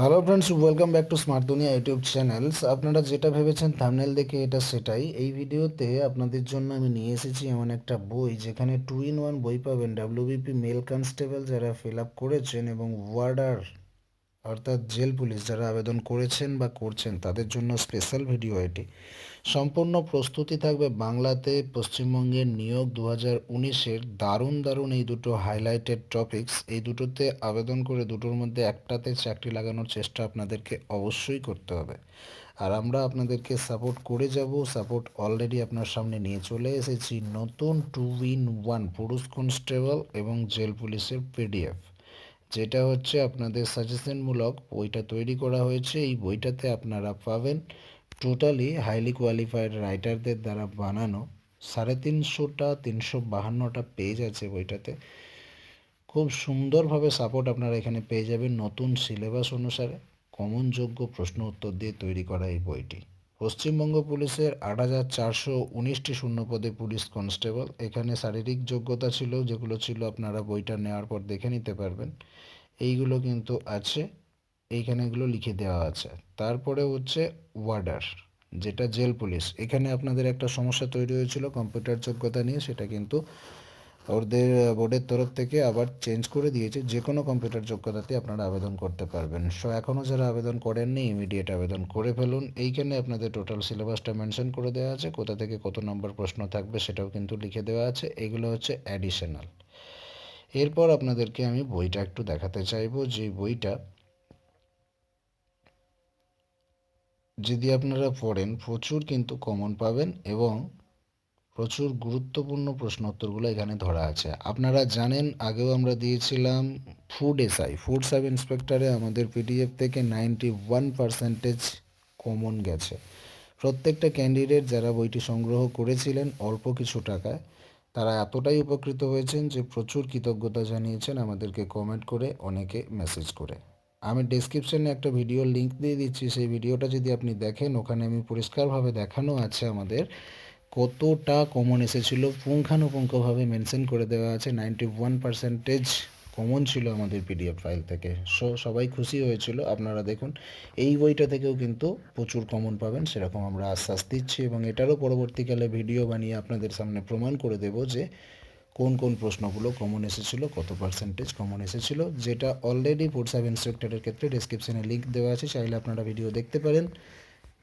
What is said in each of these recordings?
Hello friends welcome back to smart Duniya YouTube channels আপনারা যেটা ভেবেছেন থামনেল দেখে এটা সেটাই। এই ভিডিওতে আপনাদের জন্য আমি নিয়ে এসেছি এমন একটা বই যেখানে টু ইন ওয়ান বই পাবেন ডাব্লিউবিপি মেল কনস্টেবল যারা ফিল আপ করেছেন এবং ওয়ার্ডার অর্থাৎ জেল পুলিশ যারা আবেদন করেছেন বা করছেন, তাদের জন্য স্পেশাল ভিডিও এটি। সম্পূর্ণ প্রস্তুতি থাকবে বাংলাতে। পশ্চিমবঙ্গের নিয়োগ দু হাজার উনিশের দারুণ দারুণ এই দুটো হাইলাইটেড টপিকস এই দুটোতে আবেদন করে দুটোর মধ্যে একটাতে চাকরি লাগানোর চেষ্টা আপনাদেরকে অবশ্যই করতে হবে। আর আমরা আপনাদেরকে সাপোর্ট করে যাব। সাপোর্ট অলরেডি আপনার সামনে নিয়ে চলে এসেছি নতুন টু ইন ওয়ান পুরুষ কনস্টেবল এবং জেল পুলিশের পিডিএফ যেটা হচ্ছে আপনাদের সাজেশনমূলক বইটা তৈরি করা হয়েছে। এই বইটাতে আপনারা পাবেন টোটালি হাইলি কোয়ালিফাইড রাইটারদের দ্বারা বানানো সাড়ে তিনশোটা, তিনশো বাহান্নটা পেজ আছে বইটাতে। খুব সুন্দরভাবে সাপোর্ট আপনারা এখানে পেয়ে যাবেন নতুন সিলেবাস অনুসারে কমন যোগ্য প্রশ্ন উত্তর দিয়ে তৈরি করা এই বইটি। পশ্চিমবঙ্গ পুলিশের আট হাজার চারশো উনিশটি শূন্যপদে পুলিশ কনস্টেবল এখানে শারীরিক যোগ্যতা ছিল, যেগুলো ছিল আপনারা বইটা নেওয়ার পর দেখে নিতে পারবেন। এইগুলো কিন্তু আছে। এইখানে এগুলো লিখে দেওয়া আছে। তারপরে হচ্ছে ওয়ার্ডার, যেটা জেল পুলিশ। এখানে আপনাদের একটা সমস্যা তৈরি হয়েছিল কম্পিউটার যোগ্যতা নিয়ে, সেটা কিন্তু ওদের বোর্ডের তরফ থেকে আবার চেঞ্জ করে দিয়েছে। যে কোনো কম্পিউটার যোগ্যতাতে আপনারা আবেদন করতে পারবেন। সো এখনও যারা আবেদন করেননি ইমিডিয়েট আবেদন করে ফেলুন। এইখানে আপনাদের টোটাল সিলেবাসটা মেনশন করে দেওয়া আছে। কোথা থেকে কত নম্বর প্রশ্ন থাকবে সেটাও কিন্তু লিখে দেওয়া আছে। এগুলো হচ্ছে অ্যাডিশনাল এরপর আপনাদেরকে আমি বইটা একটু দেখাতে চাইব। যে বইটা যদি আপনারা পড়েন, প্রচুর কিন্তু কমন পাবেন এবং প্রচুর গুরুত্বপূর্ণ প্রশ্ন উত্তরগুলো এখানে ধরা আছে। আপনারা জানেন, আগেও আমরা দিয়েছিলাম ফুড এসআই ফুড সাব ইন্সপেক্টরে আমাদের পিডিএফ থেকে নাইনটি ওয়ান পার্সেন্টেজ কমন গেছে। প্রত্যেকটা ক্যান্ডিডেট যারা বইটি সংগ্রহ করেছিলেন অল্প কিছু টাকায়, তারা এতটাই উপকৃত হয়েছেন যে প্রচুর কৃতজ্ঞতা জানিয়েছেন আমাদেরকে কমেন্ট করে, অনেকে মেসেজ করে। আমি ডেসক্রিপশনে একটা ভিডিও লিঙ্ক দিয়ে দিচ্ছি। সেই ভিডিওটা যদি আপনি দেখেন, ওখানে আমি পরিষ্কারভাবে দেখানো আছে আমাদের কতটা কমন এসেছিল। পুঙ্খানুপুঙ্খভাবে মেনশন করে দেওয়া আছে। নাইনটি ওয়ান পার্সেন্টেজ কমন ছিল আমাদের পিডিএফ ফাইল থেকে। সো, সবাই খুশি হয়েছিল। আপনারা দেখুন, এই বইটা থেকেও কিন্তু প্রচুর কমন পাবেন। সেরকম আমরা আশ্বাস দিচ্ছি এবং এটারও পরবর্তীকালে ভিডিও বানিয়ে আপনাদের সামনে প্রমাণ করে দেব যে কোন কোন প্রশ্নগুলো কমন এসেছিল, কত পার্সেন্টেজ কমন এসেছিল, যেটা অলরেডি ফুড সাব ইন্সপেক্টরের ক্ষেত্রে ডিসক্রিপশনে লিঙ্ক দেওয়া আছে, চাইলে আপনারা ভিডিও দেখতে পারেন।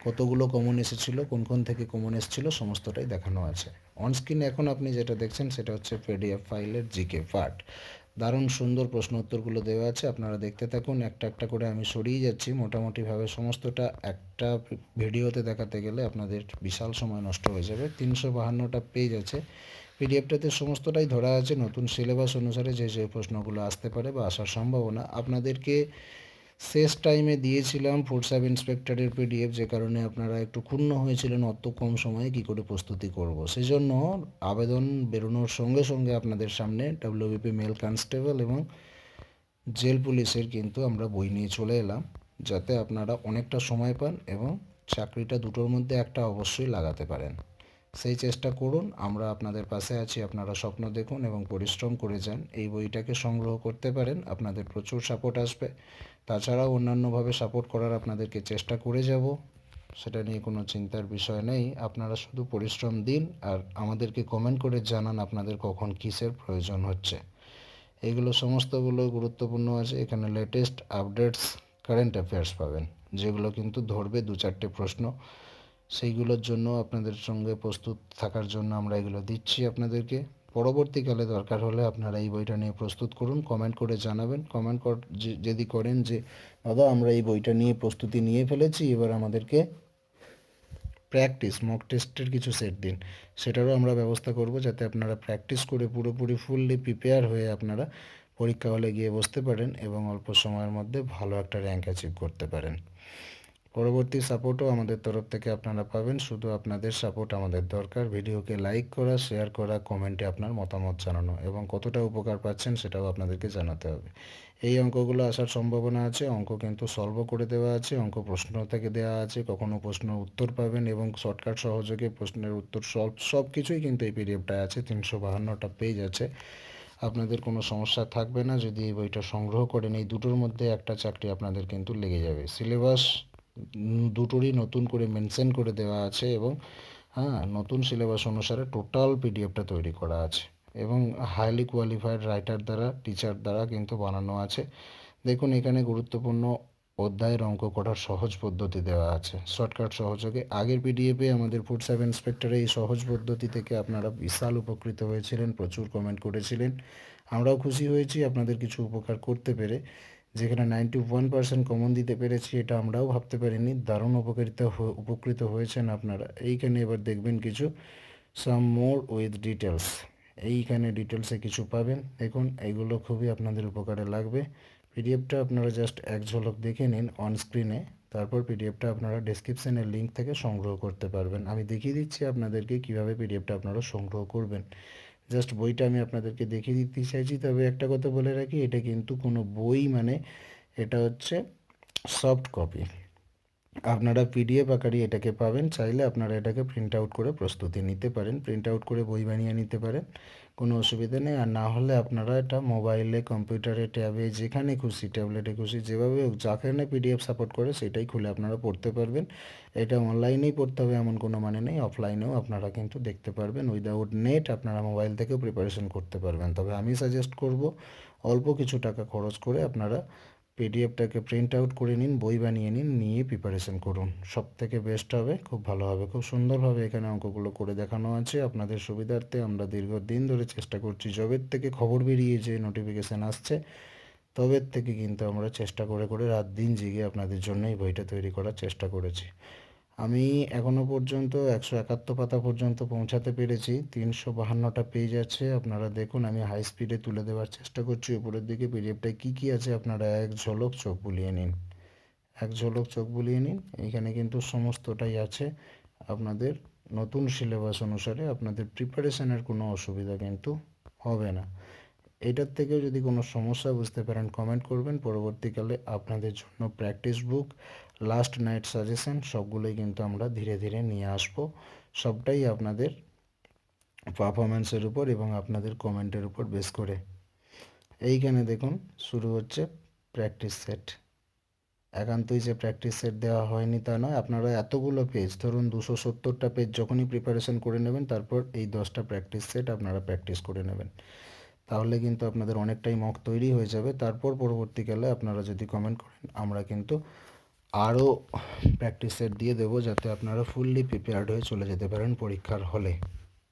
কতগুলো কমন এসেছিল, কোন কোন থেকে কমন এসেছিল, সমস্তটাই দেখানো আছে। অনস্ক্রিন এখন আপনি যেটা দেখছেন, সেটা হচ্ছে পিডিএফ ফাইলের জিকে পার্ট দারুণ সুন্দর প্রশ্ন উত্তরগুলো দেওয়া আছে, আপনারা দেখতে থাকুন। একটা একটা করে আমি সরিয়ে যাচ্ছি। মোটামুটিভাবে সমস্তটা একটা ভিডিওতে দেখাতে গেলে আপনাদের বিশাল সময় নষ্ট হয়ে যাবে। তিনশো বাহান্নটা পেজ আছে। পিডিএফটাতে সমস্তটাই ধরা আছে। নতুন সিলেবাস অনুসারে যে যে প্রশ্নগুলো আসতে পারে বা আসার সম্ভাবনা। আপনাদেরকে শেষ টাইমে দিয়েছিলাম ফুড সাব ইন্সপেক্টরের পিডিএফ যে কারণে আপনারা একটু ক্ষুণ্ণ হয়েছিলেন অত কম সময়ে কী করে প্রস্তুতি করব। সেই জন্য আবেদন বেরোনোর সঙ্গে সঙ্গে আপনাদের সামনে ডাব্লিউবিপি মেল কনস্টেবল এবং জেল পুলিশের কিন্তু আমরা বই নিয়ে চলে এলাম, যাতে আপনারা অনেকটা সময় পান এবং চাকরিটা দুটোর মধ্যে একটা অবশ্যই লাগাতে পারেন। সেই চেষ্টা করুন, আমরা আপনাদের পাশে আছি, আপনারা স্বপ্ন দেখুন এবং পরিশ্রম করে যান। এই বইটাকে সংগ্রহ করতে পারেন, আপনাদের প্রচুর সাপোর্ট আসবে। তাছাড়াও অন্যান্যভাবে সাপোর্ট করার আপনাদেরকে চেষ্টা করে যাব, সেটা নিয়ে কোনো চিন্তার বিষয় নেই। আপনারা শুধু পরিশ্রম দিন আর আমাদেরকে কমেন্ট করে জানান আপনাদের কখন কিসের প্রয়োজন হচ্ছে। এগুলো সমস্তগুলো গুরুত্বপূর্ণ আছে। এখানে লেটেস্ট আপডেটস কারেন্ট অ্যাফেয়ার্স পাবেন, যেগুলো কিন্তু ধরবে দু চারটে প্রশ্ন। সেইগুলোর জন্য আপনাদের সঙ্গে প্রস্তুত থাকার জন্য আমরা এগুলো দিচ্ছি আপনাদেরকে। পরবর্তীকালে দরকার হলে আপনারা এই বইটা নিয়ে প্রস্তুত করুন কমেন্ট করে জানাবেন। কমেন্ট যদি করেন যে, দাদা, আমরা এই বইটা নিয়ে প্রস্তুতি নিয়ে ফেলেছি, এবার আমাদেরকে প্র্যাকটিস মক টেস্টের কিছু সেট দিন। সেটারও আমরা ব্যবস্থা করব যাতে আপনারা প্র্যাকটিস করে পুরোপুরি ফুললি প্রিপেয়ার হয়ে আপনারা পরীক্ষা হলে গিয়ে বসতে পারেন এবং অল্প সময়ের মধ্যে ভালো একটা র্যাঙ্ক অ্যাচিভ করতে পারেন। পরবর্তী সাপোর্টও আমাদের তরফ থেকে আপনারা পাবেন। শুধু আপনাদের সাপোর্ট আমাদের দরকার। ভিডিওকে লাইক করা শেয়ার করা কমেন্টে আপনার মতামত জানানো এবং কতটা উপকার পাচ্ছেন সেটাও আপনাদেরকে জানাতে হবে। এই অঙ্কগুলো আসার সম্ভাবনা আছে। অঙ্ক কিন্তু সলভও করে দেওয়া আছে। অঙ্ক প্রশ্ন থেকে দেওয়া আছে। কখনো প্রশ্ন উত্তর পাবেন এবং শর্টকাট সহযোগে প্রশ্নের উত্তর সলভ সব কিছুই কিন্তু এই পিডিএফটায় আছে। তিনশো বাহান্নটা পেজ আছে। আপনাদের কোনো সমস্যা থাকবে না। যদি এই বইটা সংগ্রহ করেন, এই দুটোর মধ্যে একটা চাকরি আপনাদের কিন্তু লেগে যাবে। সিলেবাস দুটোরই নতুন করে মেনশন করে দেওয়া আছে এবং হ্যাঁ নতুন সিলেবাস অনুসারে টোটাল পিডিএফটা তৈরি করা আছে এবং হাইলি কোয়ালিফাইড রাইটার দ্বারা টিচার দ্বারা কিন্তু বানানো আছে। দেখুন, এখানে গুরুত্বপূর্ণ অধ্যায়ের অঙ্ক করার সহজ পদ্ধতি দেওয়া আছে। শর্টকাট সহযোগে। আগের পিডিএফে আমাদের ফুড সাব ইন্সপেক্টরে এই সহজ পদ্ধতি থেকে আপনারা বিশাল উপকৃত হয়েছিলেন, প্রচুর কমেন্ট করেছিলেন। আমরাও খুশি হয়েছি আপনাদের কিছু উপকার করতে পেরে। যেখানে নাইনটি ওয়ান পার্সেন্ট কমন দিতে পেরেছি, এটা আমরাও ভাবতে পারিনি। দারুণ উপকারিত উপকৃত হয়েছেন আপনারা। এইখানে এবার দেখবেন কিছু সাম মোর উইথ ডিটেলস এইখানে ডিটেলসে কিছু পাবেন। দেখুন, এগুলো খুবই আপনাদের উপকারে লাগবে। পিডিএফটা আপনারা জাস্ট এক ঝলক দেখে নিন অন স্ক্রিনে তারপর পিডিএফটা আপনারা ডেসক্রিপশানের লিঙ্ক থেকে সংগ্রহ করতে পারবেন। আমি দেখিয়ে দিচ্ছি আপনাদেরকে কীভাবে পিডিএফটা আপনারা সংগ্রহ করবেন। জাস্ট বইটা আমি আপনাদেরকে দেখিয়ে দিতে চাইছি। তবে একটা কথা বলে রাখি, এটা কিন্তু কোনো বই মানে এটা হচ্ছে সফট কপি আপনারা পিডিএফ আকারে এটাকে পাবেন, চাইলে আপনারা এটাকে প্রিন্ট আউট করে প্রস্তুতি নিতে পারেন প্রিন্ট আউট করে বই বানিয়ে নিতে পারেন, কোনো অসুবিধা নেই। আর না হলে আপনারা এটা মোবাইলে কম্পিউটারে ট্যাবে যেখানে খুশি ট্যাবলেটে খুশি, যেভাবে হোক, যেখানে পিডিএফ সাপোর্ট করে, সেটাই খুলে আপনারা পড়তে পারবেন। এটা অনলাইনেই পড়তে হবে, এমন কোনো মানে নেই। অফলাইনেও আপনারা কিন্তু দেখতে পারবেন। উইদাউট নেট আপনারা মোবাইল থেকেও প্রিপারেশন করতে পারবেন। তবে আমি সাজেস্ট করব, অল্প কিছু টাকা খরচ করে আপনারা পিডিএফটাকে প্রিন্ট আউট করে নিন, বই বানিয়ে নিন, নিয়ে প্রিপারেশন করুন। সব থেকে বেস্ট হবে, খুব ভালো হবে। খুব সুন্দরভাবে এখানে অঙ্কগুলো করে দেখানো আছে। আপনাদের সুবিধার্থে আমরা দীর্ঘদিন ধরে চেষ্টা করছি। জবের থেকে খবর বেরিয়ে যে নোটিফিকেশান আসছে, তবের থেকে কিন্তু আমরা চেষ্টা করে করে রাত দিন জেগে আপনাদের জন্য এই বইটা তৈরি করার চেষ্টা করেছি। আমি এখনও পর্যন্ত একশো একাত্তর পাতা পর্যন্ত পৌঁছাতে পেরেছি। তিনশো বাহান্নটা পেজ আছে, আপনারা দেখুন, আমি হাই স্পিডে তুলে দেওয়ার চেষ্টা করছি। উপরের দিকে পিডিএফটায় কী কী আছে, আপনারা এক ঝলক চোখ বুলিয়ে নিন। এক ঝলক চোখ বুলিয়ে নিন, এখানে কিন্তু সমস্তটাই আছে। আপনাদের নতুন সিলেবাস অনুসারে আপনাদের প্রিপারেশনের কোনো অসুবিধা কিন্তু হবে না। এটার থেকেও যদি কোনো সমস্যা বুঝতে পারেন কমেন্ট করবেন। পরবর্তীকালে আপনাদের জন্য practice book last night suggestion সবগুলোই কিন্তু আমরা ধীরে ধীরে নিয়ে আসব। সবটাই আপনাদের পারফরমেন্সের উপর এবং আপনাদের কমেন্টের উপর বেস করে। এইখানে দেখুন, শুরু হচ্ছে প্র্যাকটিস সেট একান্তই যে প্র্যাকটিস সেট দেওয়া হয়নি তা নয়, আপনারা এতগুলো পেজ ধরুন দুশো সত্তরটা পেজ যখনই প্রিপারেশন করে নেবেন, তারপর এই দশটা প্র্যাকটিস সেট আপনারা প্র্যাকটিস করে নেবেন। তাহলে কিন্তু আপনাদের অনেকটাই মক তৈরি হয়ে যাবে। তারপর পরবর্তীকালে আপনারা যদি কমেন্ট করেন, আমরা কিন্তু আরও প্র্যাকটিসের দিয়ে দেবো যাতে আপনারা ফুললি প্রিপেয়ার্ড হয়ে চলে যেতে পারেন পরীক্ষার হলে।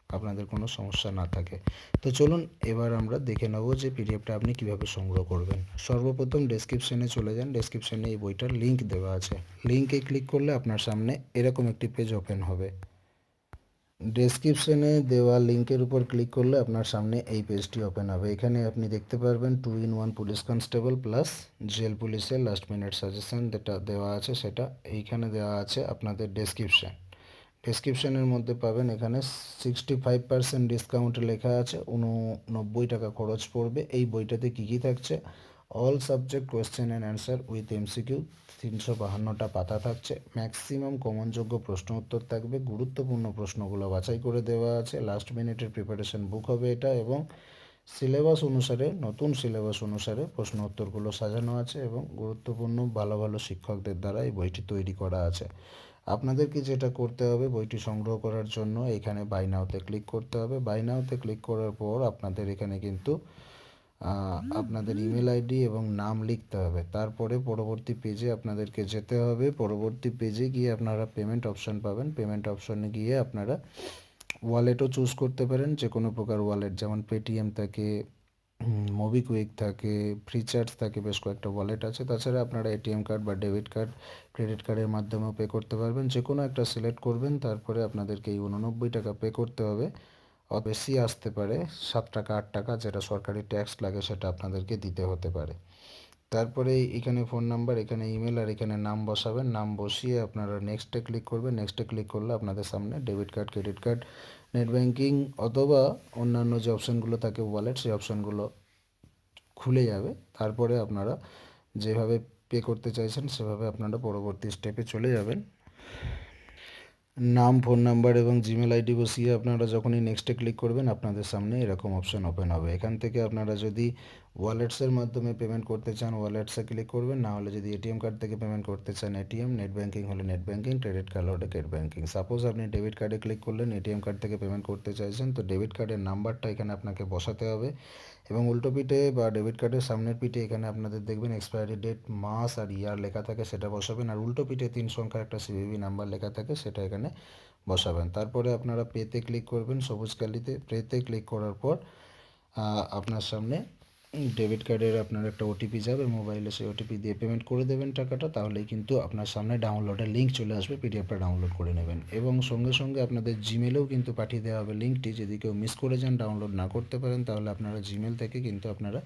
আপনাদের কোনো সমস্যা না থাকে। তো চলুন এবার আমরা দেখে নেব যে পিডিএফটা আপনি কীভাবে সংগ্রহ করবেন। সর্বপ্রথম ডেসক্রিপশনে চলে যান। ডেসক্রিপশনে এই বইটার লিঙ্ক দেওয়া আছে। লিঙ্কে ক্লিক করলে আপনার সামনে এরকম একটি পেজ ওপেন হবে। ডেসক্রিপশনে দেওয়া লিঙ্কের উপর ক্লিক করলে আপনার সামনে এই পেজটি ওপেন হবে। এখানে আপনি দেখতে পারবেন two in one police constable plus jail পুলিশের লাস্ট মিনিট সাজেশন যেটা দেওয়া আছে সেটা এইখানে দেওয়া আছে আপনাদের ডেসক্রিপশান ডেসক্রিপশানের মধ্যে পাবেন এখানে সিক্সটি ফাইভ পার্সেন্ট ডিসকাউন্টে লেখা আছে, উননব্বই টাকা খরচ পড়বে। এই বইটাতে কী কী থাকছে? All subject question and answer with MCQ তিনশো বাহান্নটা পাতা থাকছে। ম্যাক্সিমাম কমনযোগ্য প্রশ্ন উত্তর থাকবে। গুরুত্বপূর্ণ প্রশ্নগুলো বাছাই করে দেওয়া আছে। লাস্ট মিনিটের প্রিপারেশন বুক হবে এটা এবং সিলেবাস অনুসারে, নতুন সিলেবাস অনুসারে প্রশ্ন উত্তরগুলো সাজানো আছে এবং গুরুত্বপূর্ণ ভালো ভালো শিক্ষকদের দ্বারা এই বইটি তৈরি করা আছে। আপনাদেরকে যেটা করতে হবে বইটি সংগ্রহ করার জন্য, এখানে বাইনাওতে ক্লিক করতে হবে। বাইনাওতে ক্লিক করার পর আপনাদের এখানে কিন্তু আপনাদের ইমেল আইডি এবং নাম লিখতে হবে। তারপরে পরবর্তী পেজে আপনাদেরকে যেতে হবে। পরবর্তী পেজে গিয়ে আপনারা পেমেন্ট অপশান পাবেন। পেমেন্ট অপশানে গিয়ে আপনারা ওয়ালেটও চুজ করতে পারেন। যে কোনো প্রকার ওয়ালেট যেমন পেটিএম থাকে মোবিকুইক থাকে ফ্রিচার্জ থাকে, বেশ কয়েকটা ওয়ালেট আছে। তাছাড়া আপনারা এটিএম কার্ড বা ডেবিট কার্ড ক্রেডিট কার্ডের মাধ্যমেও পে করতে পারবেন। যে কোনো একটা সিলেক্ট করবেন, তারপরে আপনাদেরকে এই উননব্বই টাকা পে করতে হবে। বেশি আসতে পারে, সাত টাকা, আট টাকা যেটা সরকারি ট্যাক্স লাগে সেটা আপনাদেরকে দিতে হতে পারে। তারপরে এখানে ফোন নাম্বার এখানে ইমেল আর এখানে নাম বসাবেন। নাম বসিয়ে আপনারা নেক্সটে ক্লিক করবেন। নেক্সটে ক্লিক করলে আপনাদের সামনে debit card credit card net banking অথবা অন্যান্য যে অপশানগুলো থাকে ওয়ালেট সেই অপশানগুলো খুলে যাবে। তারপরে আপনারা যেভাবে পে করতে চাইছেন, সেভাবে আপনারা পরবর্তী স্টেপে চলে যাবেন। নাম, ফোন নাম্বার এবং জিমেল আইডি বসিয়ে আপনারা যখনই নেক্সটে ক্লিক করবেন, আপনাদের সামনে এরকম অপশন ওপেন হবে। এখান থেকে আপনারা যদি ওয়ালেটসের মাধ্যমে পেমেন্ট করতে চান, ওয়ালেটসে ক্লিক করবেন। না হলে যদি এটিএম কার্ড থেকে পেমেন্ট করতে চান এটিএম নেট ব্যাঙ্কিং হলে নেট ব্যাঙ্কিং ক্রেডিট কার্ড হলে ক্রেডিট ব্যাঙ্কিং সাপোজ আপনি ডেবিট কার্ডে ক্লিক করলেন এটিএম কার্ড থেকে পেমেন্ট করতে চাইছেন, তো ডেবিট কার্ডের নাম্বারটা এখানে আপনাকে বসাতে হবে। এবং উল্টো পিঠে বা ডেবিট কার্ডের সামনের পিঠে এখানে আপনাদের দেখবেন এক্সপায়ারি ডেট মাস আর ইয়ার লেখা থাকে, সেটা বসাবেন। আর উল্টো পিঠে তিন সংখ্যার একটা সিভিভি নাম্বার লেখা থাকে, সেটা এখানে বসাবেন। তারপরে আপনারা পেতে ক্লিক করবেন সবুজ কালিতে। পেতে ক্লিক করার পর আপনার সামনে ডেবিট কার্ডের আপনার একটা ওটিপি যাবে, মোবাইলে সেই ওটিপি দিয়ে পেমেন্ট করে দেবেন টাকাটা, তাহলেই কিন্তু আপনার সামনে ডাউনলোডের লিঙ্ক চলে আসবে পিডিএফটা ডাউনলোড করে নেবেন। এবং সঙ্গে সঙ্গে আপনাদের জিমেলেও কিন্তু পাঠিয়ে দেওয়া হবে লিঙ্কটি যদি কেউ মিস করে যান ডাউনলোড না করতে পারেন, তাহলে আপনারা জিমেল থেকে কিন্তু আপনারা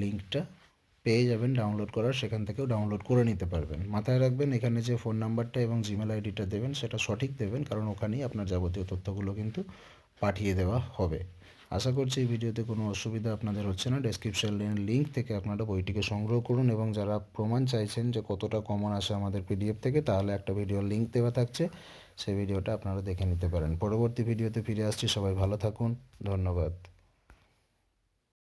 লিঙ্কটা পেয়ে যাবেন ডাউনলোড করার, সেখান থেকেও ডাউনলোড করে নিতে পারবেন। মাথায় রাখবেন, এখানে যে ফোন নাম্বারটা এবং জিমেল আইডিটা দেবেন, সেটা সঠিক দেবেন, কারণ ওখানেই আপনার যাবতীয় তথ্যগুলো কিন্তু পাঠিয়ে দেওয়া হবে। আশা করছি এই ভিডিওতে কোনো অসুবিধা আপনাদের হচ্ছে না। ডেসক্রিপশনের লিঙ্ক থেকে আপনারা বইটিকে সংগ্রহ করুন এবং যারা প্রমাণ চাইছেন যে কতটা কমন আসে আমাদের পিডিএফ থেকে, তাহলে একটা ভিডিও লিঙ্ক দেওয়া থাকছে। সেই ভিডিওটা আপনারা দেখে নিতে পারেন। পরবর্তী ভিডিওতে ফিরে আসছি। সবাই ভালো থাকুন। ধন্যবাদ।